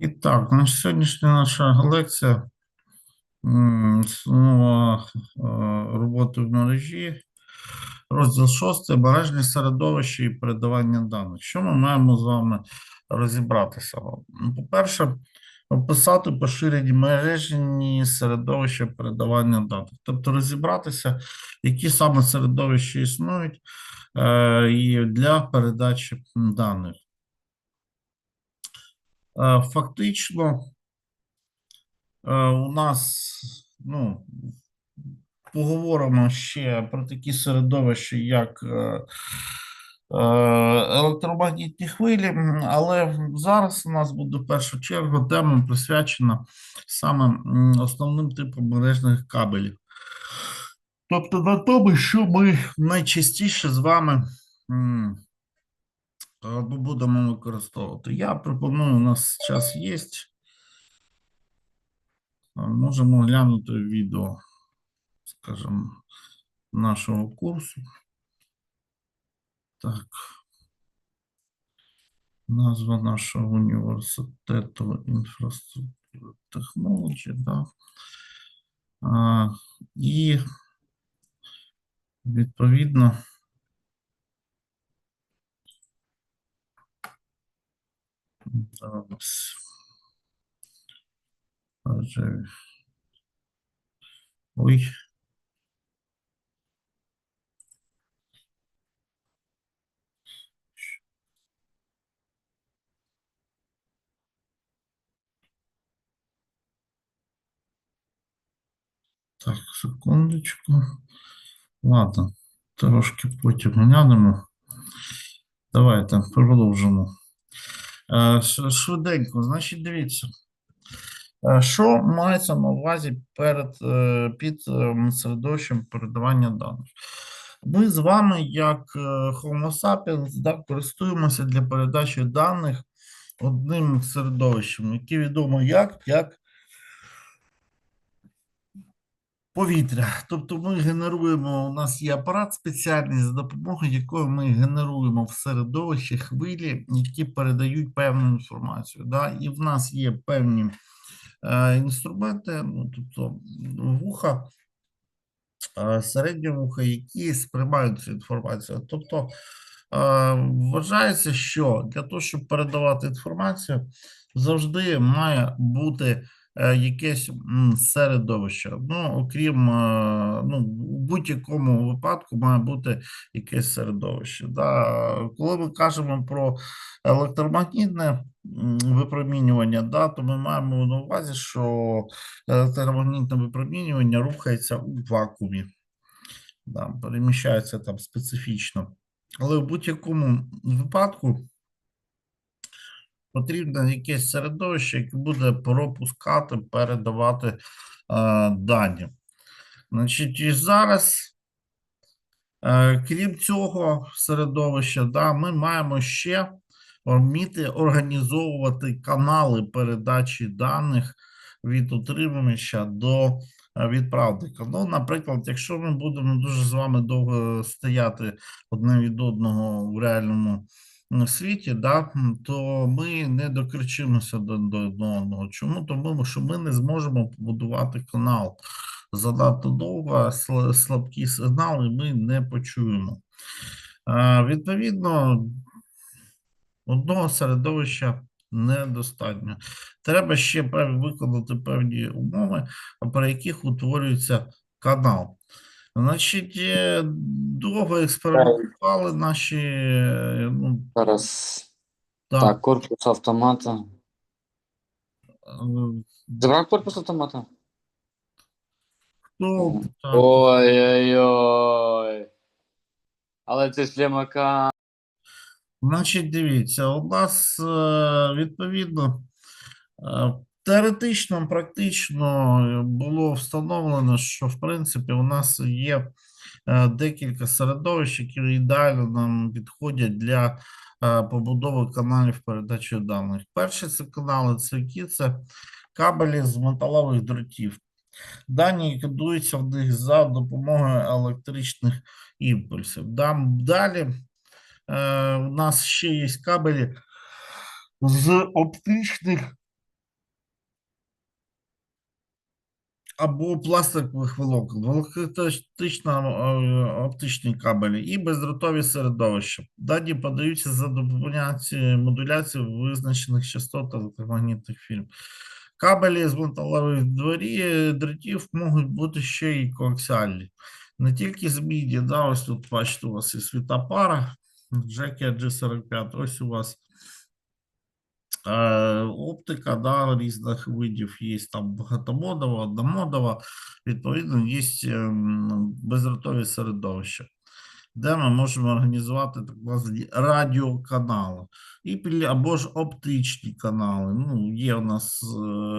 І так, значить, сьогоднішня наша лекція основа е, роботи в мережі, розділ 6 мережні середовище і передавання даних. Що ми маємо з вами розібратися? Ну, По-перше, описати поширені мережні середовища передавання даних, тобто розібратися, які саме середовища існують е, і для передачі даних. Е, Фактично, е, у нас, ну, поговоримо ще про такі середовища, як е, електромагнітні хвилі, але зараз у нас буде в першу чергу тема присвячена саме основним типам мережних кабелів. Тобто на тому, що ми найчастіше з вами е, будемо використовувати. Я пропоную, у нас час є. Можемо глянути відео, скажімо, нашого курсу. Так. Назва нашого університету інфраструктури технології, да. І відповідно. Зараз. Ой. Так, секундочку. Ладно, трошки потім глянемо. Давайте продовжимо. Е, Швиденько, значить, дивіться. Е, Що мається на увазі перед, е, під ем, середовищем передавання даних? Ми з вами, як Homo sapiens, да, користуємося для передачі даних одним середовищем, яке відомо як, як повітря. Тобто ми генеруємо, у нас є апарат спеціальний, за допомогою якого ми генеруємо в середовищі хвилі, які передають певну інформацію. Да? І в нас є певні е, інструменти, ну, тобто вуха, е, середнє вуха, які сприймають цю інформацію. Тобто е, вважається, що для того, щоб передавати інформацію, завжди має бути якесь середовище. Ну, окрім, е, ну, у будь-якому випадку має бути якесь середовище. Да. Коли ми кажемо про електромагнітне випромінювання, да, то ми маємо на увазі, що електромагнітне випромінювання рухається у вакуумі, да, переміщається там специфічно. Але в будь-якому випадку потрібно якесь середовище, яке буде пропускати, передавати е, дані. Значить, і зараз, е, крім цього середовища, да, ми маємо ще вміти організовувати канали передачі даних від утримувача до е, відправника. Ну, наприклад, якщо ми будемо дуже з вами довго стояти одне від одного в реальному світі, да, то ми не докричимося до, одного. Чому? Тому що ми не зможемо побудувати канал. Занадто довго слабкі сигнали ми не почуємо. Відповідно, одного середовища недостатньо. Треба ще виконати певні умови, при яких утворюється канал. Значить, е, довго експериментували наші. е, Ну, Зараз так, так, корпус автомата. Забрав корпус автомата? хто так, Ой-ой-ой. Але це ж для мака. Значить, дивіться, у нас е, відповідно е, теоретично, практично було встановлено, що в принципі у нас є декілька середовищ, які ідеально нам підходять для е, побудови каналів передачі даних. Перші це канали, це це кабелі з металевих дротів. Дані кодуються в них за допомогою електричних імпульсів. Далі. Е, у нас ще є кабелі з оптичних або пластикових волокон, волокнистично-оптичні кабелі і бездротові середовища. Дані подаються за допомогою модуляції визначених частот електромагнітних фільм. Кабелі з металевих дворі дротів можуть бути ще й коаксіальні. Не тільки з міді, да, ось тут бачите, у вас і світопара, Джекі G45, ось у вас е, оптика да, різних видів, є там багатомодова, одномодова, відповідно, є ем, бездротові середовища, де ми можемо організувати так звані радіоканали і або ж оптичні канали. Ну, є у нас е,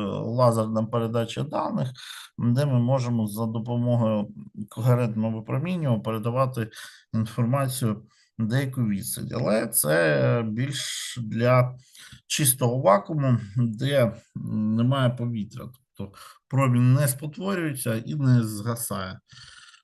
лазерна передача даних, де ми можемо за допомогою когерентного випромінювання передавати інформацію деяку відстань. Але це більш для чистого вакууму, де немає повітря. Тобто промінь не спотворюється і не згасає.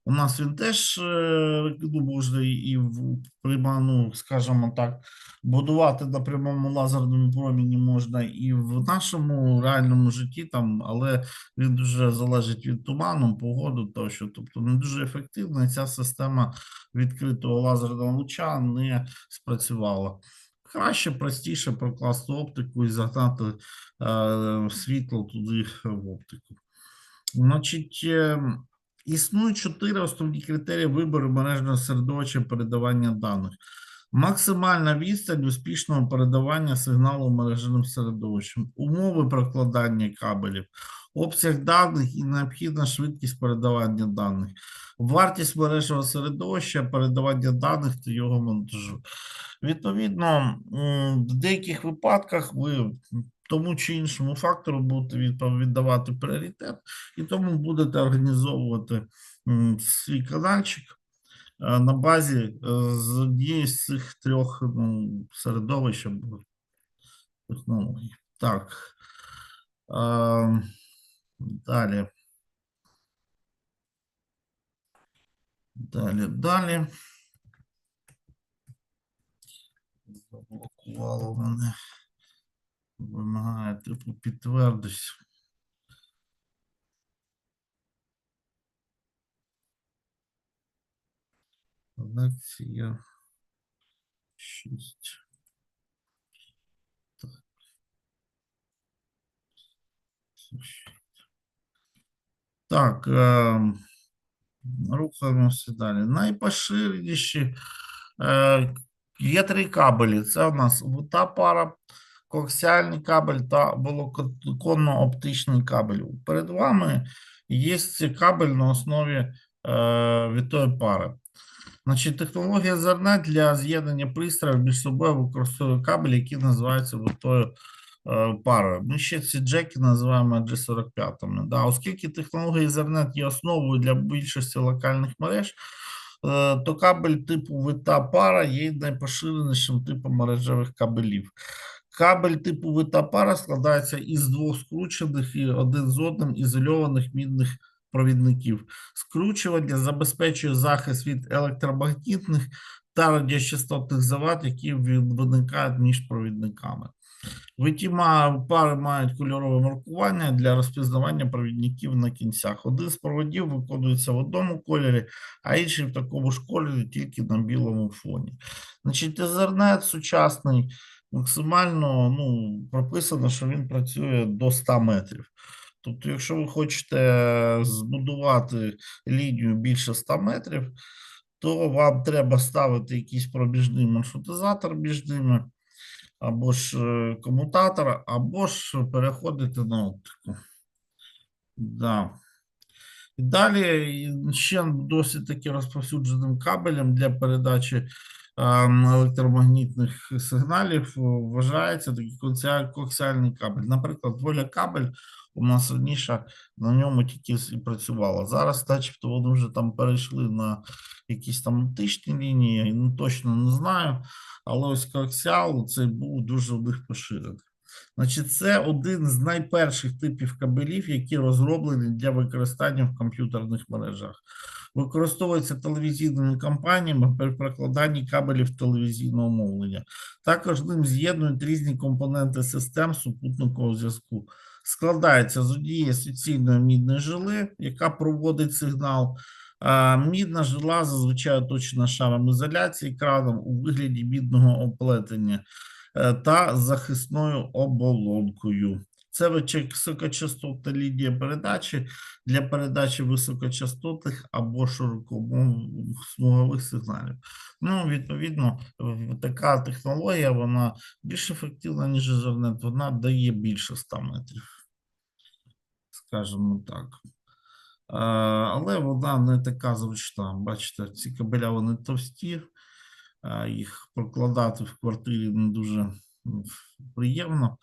У нас він теж е, ну, можна і- в пряма, ну, скажімо так, будувати на прямому лазерному проміні можна і в нашому реальному житті, там, але він дуже залежить від туману, погоди тощо. Тобто не дуже ефективна ця система відкритого лазерного луча не спрацювала. Краще, простіше прокласти оптику і загнати е, світло туди в оптику. Значить, е, існують чотири основні критерії вибору мережного середовища передавання даних. Максимальна відстань успішного передавання сигналу мережним середовищем, умови прокладання кабелів, обсяг даних і необхідна швидкість передавання даних, вартість мережного середовища, передавання даних та його монтажу. Відповідно, в деяких випадках ви тому чи іншому фактору будете віддавати пріоритет, і тому будете організовувати свій каналчик е, на базі е, з однієї з цих трьох ну, середовищ або технологій. Так. Е, Далі. Далі, далі. Заблокувало мене. Вимагає типу підтвердись. Лекція 6. Так. Так, е, рухаємося далі. Найпоширеніші е, є три кабелі. Це у нас вута пара, коаксіальний кабель та волоконно-оптичний кабель. Перед вами є кабель на основі е, вітої пари. Значить, технологія Ethernet для з'єднання пристроїв між собою використовує кабель, який називається витою е, парою. Ми ще ці джеки називаємо G45. Да. Оскільки технологія Ethernet є основою для більшості локальних мереж, е, то кабель типу вита пара є найпоширенішим типом мережевих кабелів. Кабель типу вита пара складається із двох скручених і один з одним ізольованих мідних провідників. Скручування забезпечує захист від електромагнітних та радіочастотних завад, які виникають між провідниками. Витіма пари мають кольорове маркування для розпізнавання провідників на кінцях. Один з проводів виконується в одному кольорі, а інший в такому ж кольорі тільки на білому фоні. Значить, Ethernet сучасний максимально ну, прописано, що він працює до 100 метрів. Тобто, якщо ви хочете збудувати лінію більше 100 метрів, то вам треба ставити якийсь пробіжний маршрутизатор між ними, або ж е, комутатор, або ж переходити на оптику. Да. І далі ще досить таки розповсюдженим кабелем для передачі електромагнітних сигналів е, вважається такий коаксіаль- коаксіальний кабель. Наприклад, воля кабель у нас раніше на ньому тільки і працювала. Зараз, начебто, вони вже там перейшли на якісь там оптичні лінії, ну точно не знаю. Але ось коаксіал цей був дуже у них поширений. Значить, це один з найперших типів кабелів, які розроблені для використання в комп'ютерних мережах. Використовується телевізійними компаніями при прокладанні кабелів телевізійного мовлення. Також ним з'єднують різні компоненти систем супутникового зв'язку. складається з однієї суцільної мідної жили, яка проводить сигнал. Мідна жила зазвичай оточена шаром ізоляції краном у вигляді мідного оплетення е, та захисною оболонкою. Це високочастотна лінія передачі для передачі високочастотних або широкосмугових сигналів. Ну, відповідно, така технологія вона більш ефективна, ніж Ethernet, вона дає більше 100 метрів, скажімо так. Але вона не така зручна. Бачите, ці кабеля вони товсті, їх прокладати в квартирі не дуже приємно.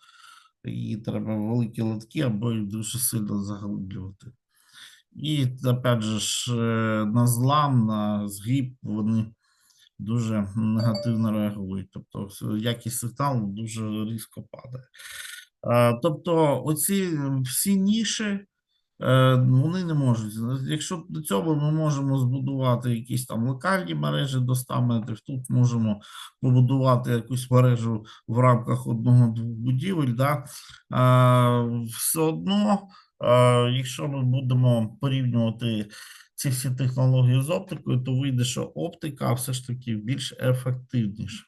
І треба великі лотки або їх дуже сильно заглиблювати. І опять же е, на злам, на згиб вони дуже негативно реагують. Тобто якість сигналу дуже різко падає. Е, Тобто, оці всі ніші. Е, Вони не можуть. Якщо до цього ми можемо збудувати якісь там локальні мережі до 100 метрів, тут можемо побудувати якусь мережу в рамках одного-двох будівель. Да? Е, Все одно, е, якщо ми будемо порівнювати ці всі технології з оптикою, то вийде, що оптика все ж таки більш ефективніша.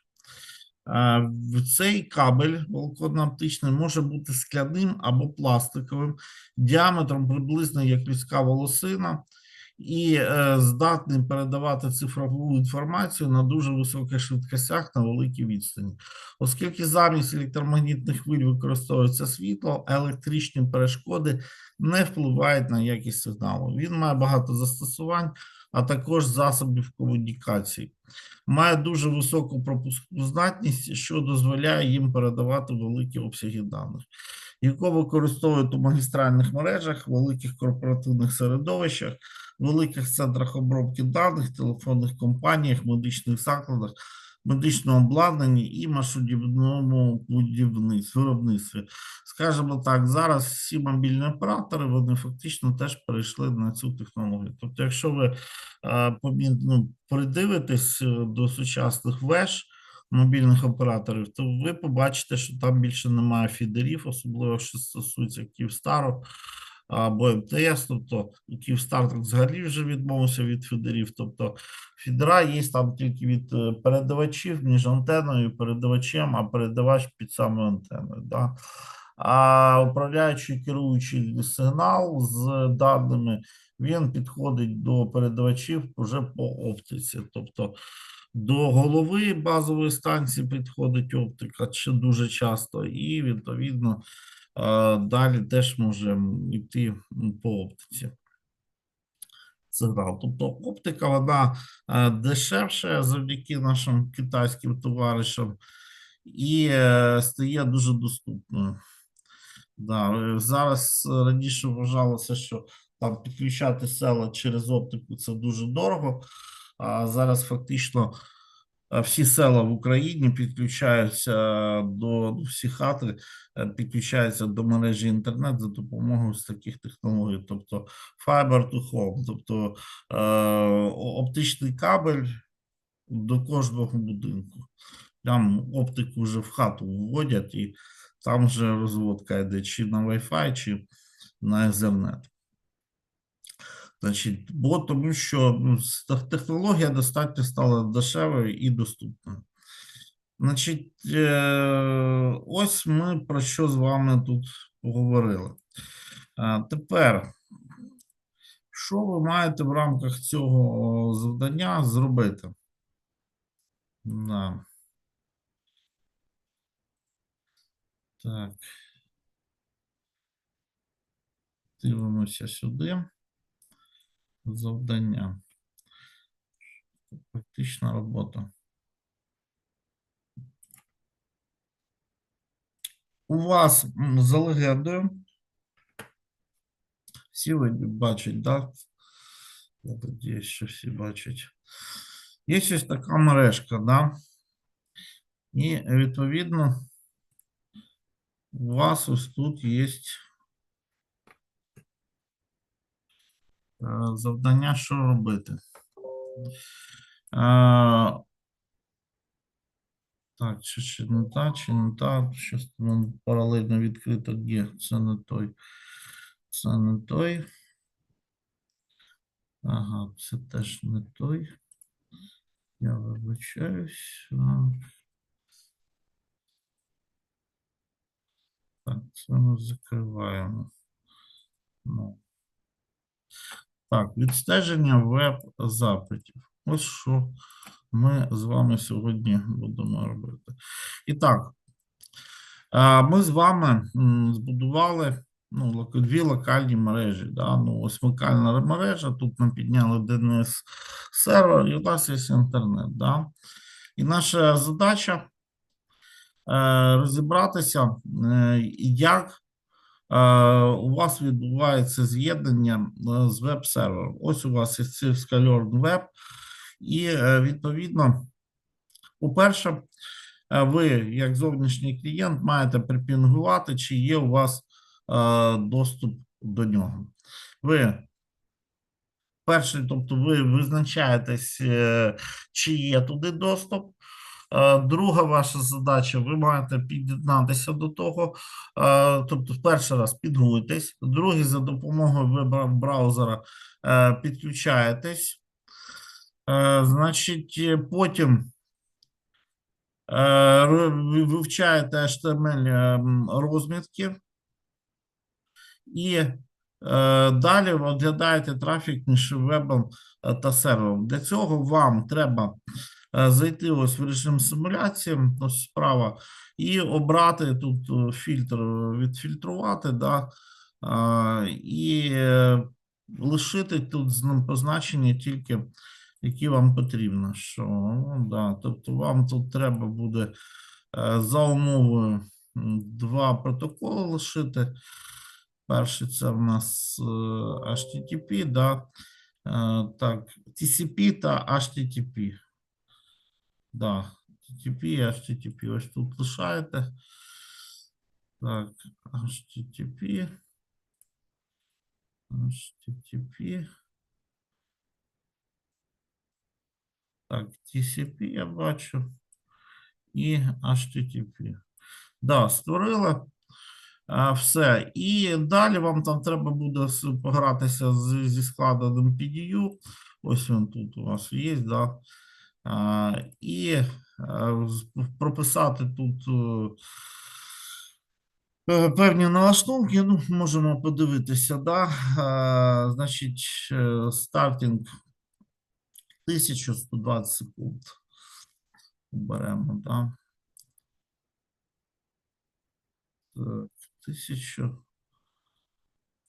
Цей кабель волоконно-оптичний може бути скляним або пластиковим, діаметром приблизно як людська волосина, і е, здатний передавати цифрову інформацію на дуже високих швидкостях на великій відстані. Оскільки замість електромагнітних хвиль використовується світло, електричні перешкоди не впливають на якість сигналу. Він має багато застосувань, а також засобів комунікації має дуже високу пропускну здатність, що дозволяє їм передавати великі обсяги даних, яку використовують у магістральних мережах, великих корпоративних середовищах, великих центрах обробки даних, телефонних компаніях, медичних закладах, медичному обладнанні і машинобудівному виробництві. Скажімо так, зараз всі мобільні оператори вони фактично теж перейшли на цю технологію. Тобто, якщо ви ну, придивитесь е, до сучасних веж мобільних операторів, то ви побачите, що там більше немає фідерів, особливо що стосується Київстару або МТС, тобто Київстар взагалі вже відмовився від фідерів. Тобто фідера є там тільки від е, передавачів між антеною і передавачем, а передавач під самою антеною. Да? А управляючий керуючий сигнал з даними він підходить до передавачів вже по оптиці. Тобто до голови базової станції підходить оптика чи дуже часто, і відповідно далі теж може йти по оптиці. Сигнал. Тобто оптика вона е, дешевша завдяки нашим китайським товаришам і е, стає дуже доступною. Да, е, зараз раніше вважалося, що там підключати села через оптику це дуже дорого. А зараз фактично всі села в Україні підключаються до ну, всі хати, е, підключаються до мережі інтернет за допомогою ось таких технологій, тобто fiber to home, тобто е, оптичний кабель до кожного будинку. Там оптику вже в хату вводять, і там вже розводка йде чи на Wi-Fi, чи на Ethernet. Значить, бо тому що ну, технологія достатньо стала дешевою і доступною. Значить, е, ось ми про що з вами тут поговорили. Тепер, що ви маєте в рамках цього завдання зробити? Так. Дивимося сюди. Завдання. Практична робота. У вас за легендою. Всі ви бачать, так? Я надіюсь, що всі бачать. Є ось така мережка, да? І відповідно у вас ось тут є е, завдання, що робити. Е, Так, чи, чи не та, чи не та. Щось там паралельно відкрито. Ні, це не той. Це не той. Ага, це теж не той. Я вибачаюсь. Так, це ми закриваємо. Ну. Так, відстеження веб-запитів. Ось що ми з вами сьогодні будемо робити. І так, ми з вами збудували ну, дві локальні мережі. Да? Ну, ось локальна мережа, тут ми підняли DNS сервер, і у нас є інтернет. Да? І наша задача е, розібратися, е, як у вас відбувається з'єднання е, з веб-сервером. Ось у вас є Skylord Web, і е, відповідно, по-перше, е, ви, як зовнішній клієнт, маєте припінгувати, чи є у вас е, доступ до нього. Ви перший, тобто ви визначаєтесь, е, чи є туди доступ. Е, Друга ваша задача, ви маєте під'єднатися до того, е, тобто, перший раз підгуйтесь, другий за допомогою веб-браузера е, підключаєтесь. Значить, потім ви вивчаєте HTML розмітки і далі оглядаєте трафік між вебом та сервером. Для цього вам треба зайти ось в режим симуляції, ось справа, і обрати тут е, фільтр е, відфільтрувати, да, е, і е, лишити тут позначення тільки які вам потрібно. Що, ну, да, тобто вам тут треба буде е, за умовою два протоколи лишити. Перший це в нас е, HTTP, да, е, так, TCP та HTTP. Да, TCP і HTTP. Ось тут лишаєте. Так, HTTP. HTTP. Так, TCP я бачу. І HTTP. Да, створила. А, все. І далі вам там треба буде с- погратися з, зі складеним PDU. Ось він тут у вас є, да. І прописати тут е, е, певні налаштунки. Ну, можемо подивитися, да. Значить, е, стартінг 1120 секунд. Беремо, да. Так, тисячу.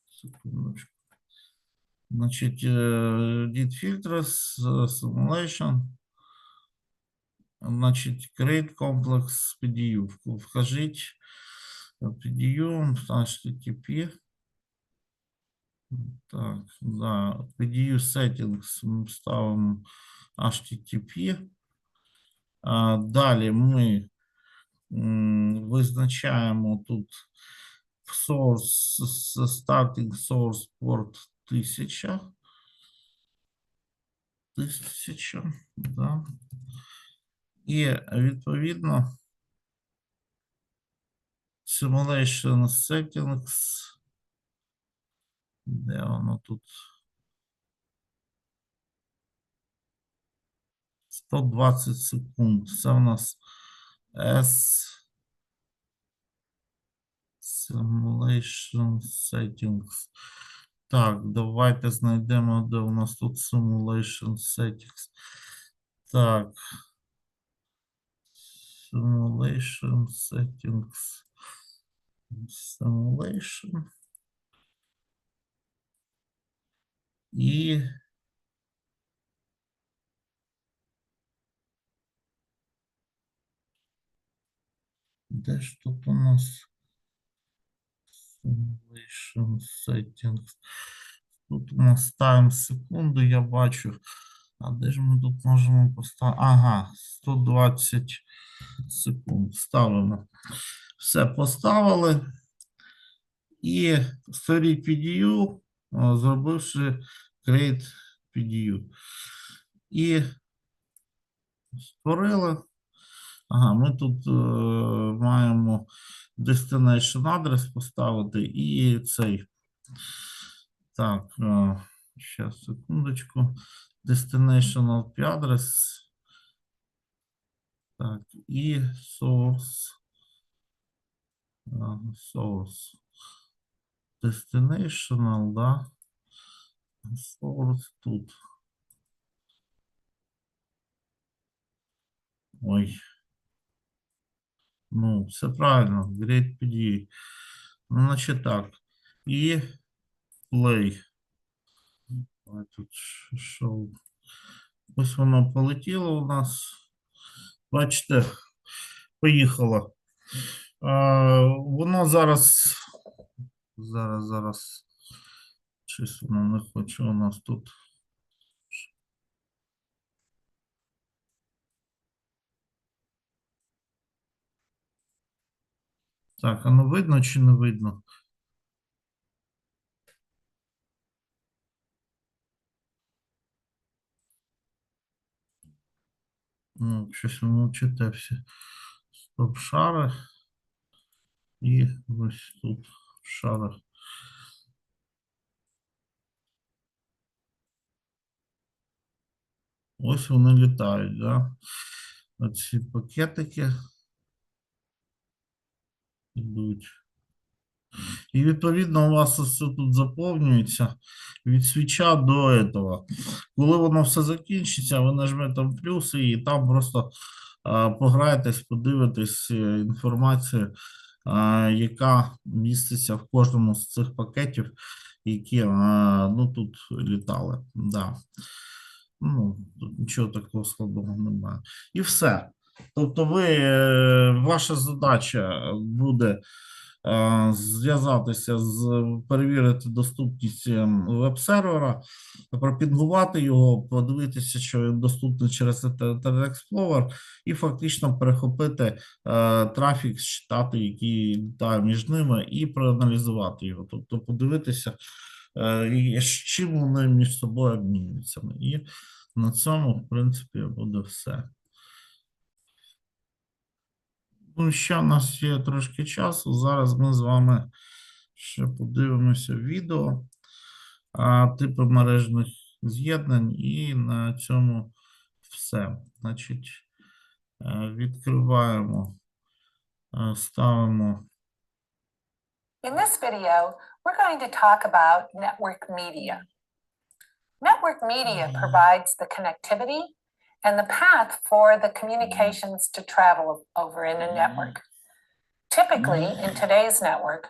Секундочку. Значить, е, did filters, е, simulation. Значить, create complex PDU. Вк- Вкажіть е, PDU, HTTP. Так, да, PDU settings ми ставимо HTTP. А, Далі ми м, визначаємо тут в source, с- starting source port 1000. 1000, да. І відповідно simulation settings. Де воно тут? 120 секунд. Це у нас S Simulation Settings. Так, давайте знайдемо, де у нас тут Simulation Settings. Так. Simulation Settings. Simulation. І де ж тут у нас Simulation Settings? Тут у нас тайм секунду, я бачу. А де ж ми тут можемо поставити? Ага, 120 секунд. Ставимо. Все поставили. І створіть PDU, зробивши create PDU. І створили. Ага, ми тут е, маємо destination адрес поставити і цей. Так, е, щас, секундочку. Destination IP адрес. Так, і source. е, Source. Destinational, да. Source тут. Ой. Ну, все правильно. Great PD. Ну, значить так. І play. Ой, тут шоу. Ось воно полетіло у нас. Бачите, поїхало. А, воно зараз. Зараз, зараз. Щось воно не хоче у нас тут. Так, а ну видно чи не видно? Ну, щось ви мовчите всі. Стоп шари. І ось тут в шарах. Ось вони літають, да? Оці пакетики йдуть. І відповідно у вас це тут заповнюється від свіча до этого. Коли воно все закінчиться, ви нажмете в плюси і там просто а, пограєтесь, подивитесь е, інформацію, а, яка міститься в кожному з цих пакетів, які а, ну, тут літали. Да. Ну, тут нічого такого складного немає. І все. Тобто, ви, е, ваша задача буде зв'язатися з перевірити доступність ем, веб-сервера, пропінгувати його, подивитися, що він доступний через Internet Explorer, і фактично перехопити е, трафік, считати, який літає між ними, і проаналізувати його. Тобто подивитися, е, чим вони між собою обмінюються. І на цьому, в принципі, буде все. Ну, ще в нас є трошки часу. Зараз ми з вами ще подивимося відео, а, типи мережних з'єднань, і на цьому все. Значить, е, відкриваємо, е, ставимо. In this video, we're going to talk about network media. Network media provides the connectivity and the path for the mm-hmm. communications to travel over in a mm-hmm. network. Typically, in mm-hmm. today's network,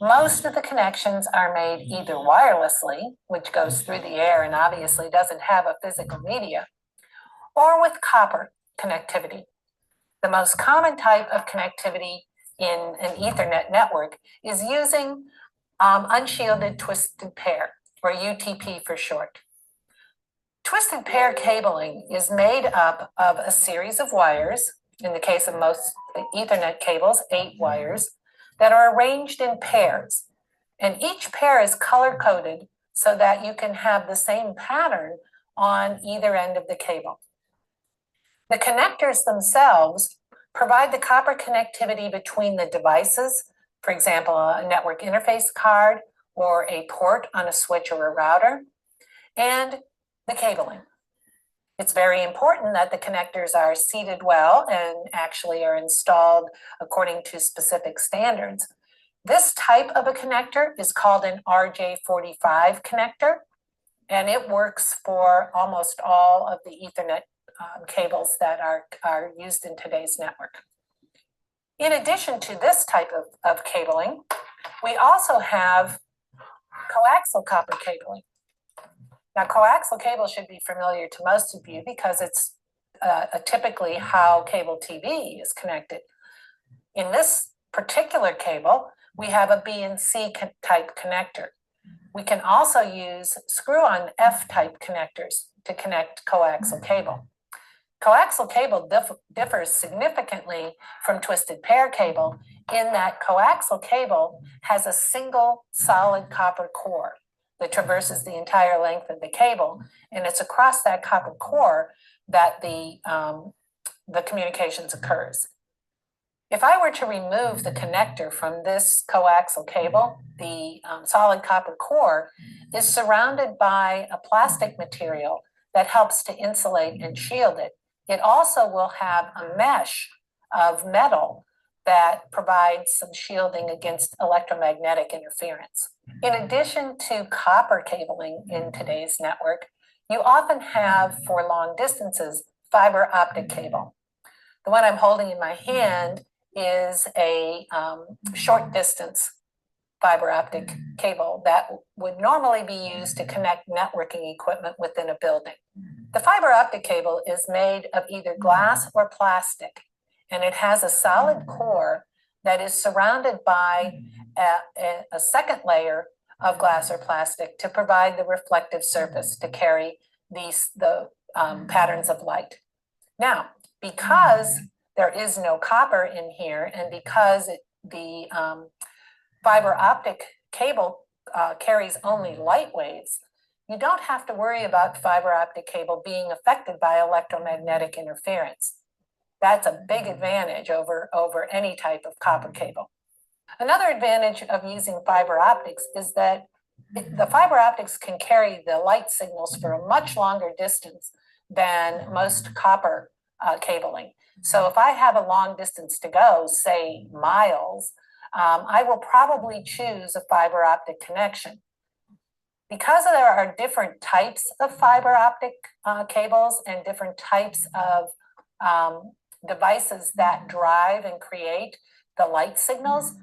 most of the connections are made either wirelessly, which goes through the air and obviously doesn't have a physical media, or with copper connectivity. The most common type of connectivity in an Ethernet network is using um, unshielded twisted pair, or UTP for short. Twisted pair cabling is made up of a series of wires, in the case of most Ethernet cables, eight wires, that are arranged in pairs. And each pair is color coded so that you can have the same pattern on either end of the cable. The connectors themselves provide the copper connectivity between the devices, for example, a network interface card or a port on a switch or a router, and the cabling. It's very important that the connectors are seated well and actually are installed according to specific standards. This type of a connector is called an RJ45 connector, and it works for almost all of the Ethernet um, cables that are, are used in today's network. In addition to this type of, of cabling, we also have coaxial copper cabling. Now, coaxial cable should be familiar to most of you because it's uh, typically how cable TV is connected. In this particular cable, we have a B and C type connector. We can also use screw-on F type connectors to connect coaxial cable. Coaxial cable dif- differs significantly from twisted pair cable in that coaxial cable has a single solid copper core that traverses the entire length of the cable. And it's across that copper core that the, um, the communications occurs. If I were to remove the connector from this coaxial cable, the um, solid copper core is surrounded by a plastic material that helps to insulate and shield it. It also will have a mesh of metal that provides some shielding against electromagnetic interference. In addition to copper cabling in today's network, you often have for long distances fiber optic cable. The one I'm holding in my hand is a um, short distance fiber optic cable that would normally be used to connect networking equipment within a building. The fiber optic cable is made of either glass or plastic, and it has a solid mm. core that is surrounded by mm. a, a, a second layer of glass or mm. plastic to provide the reflective surface to carry these the um, patterns of light. Now, because there is no copper in here, and because it, the um, fiber optic cable uh, carries only light waves, you don't have to worry about fiber optic cable being affected by electromagnetic interference. That's a big advantage over, over any type of copper cable. Another advantage of using fiber optics is that the fiber optics can carry the light signals for a much longer distance than most copper uh, cabling. So if I have a long distance to go, say miles, um, I will probably choose a fiber optic connection. Because there are different types of fiber optic uh, cables and different types of um, devices that drive and create the light signals,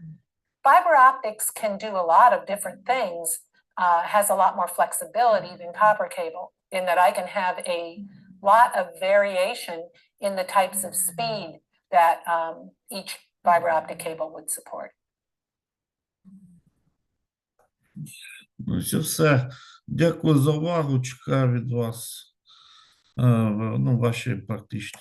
fiber optics can do a lot of different things, uh, has a lot more flexibility than copper cable in that I can have a lot of variation in the types of speed that um, each fiber optic cable would support. Ну, це все. Дякую за увагу. Чекаю від вас е, ну, ваші практичні.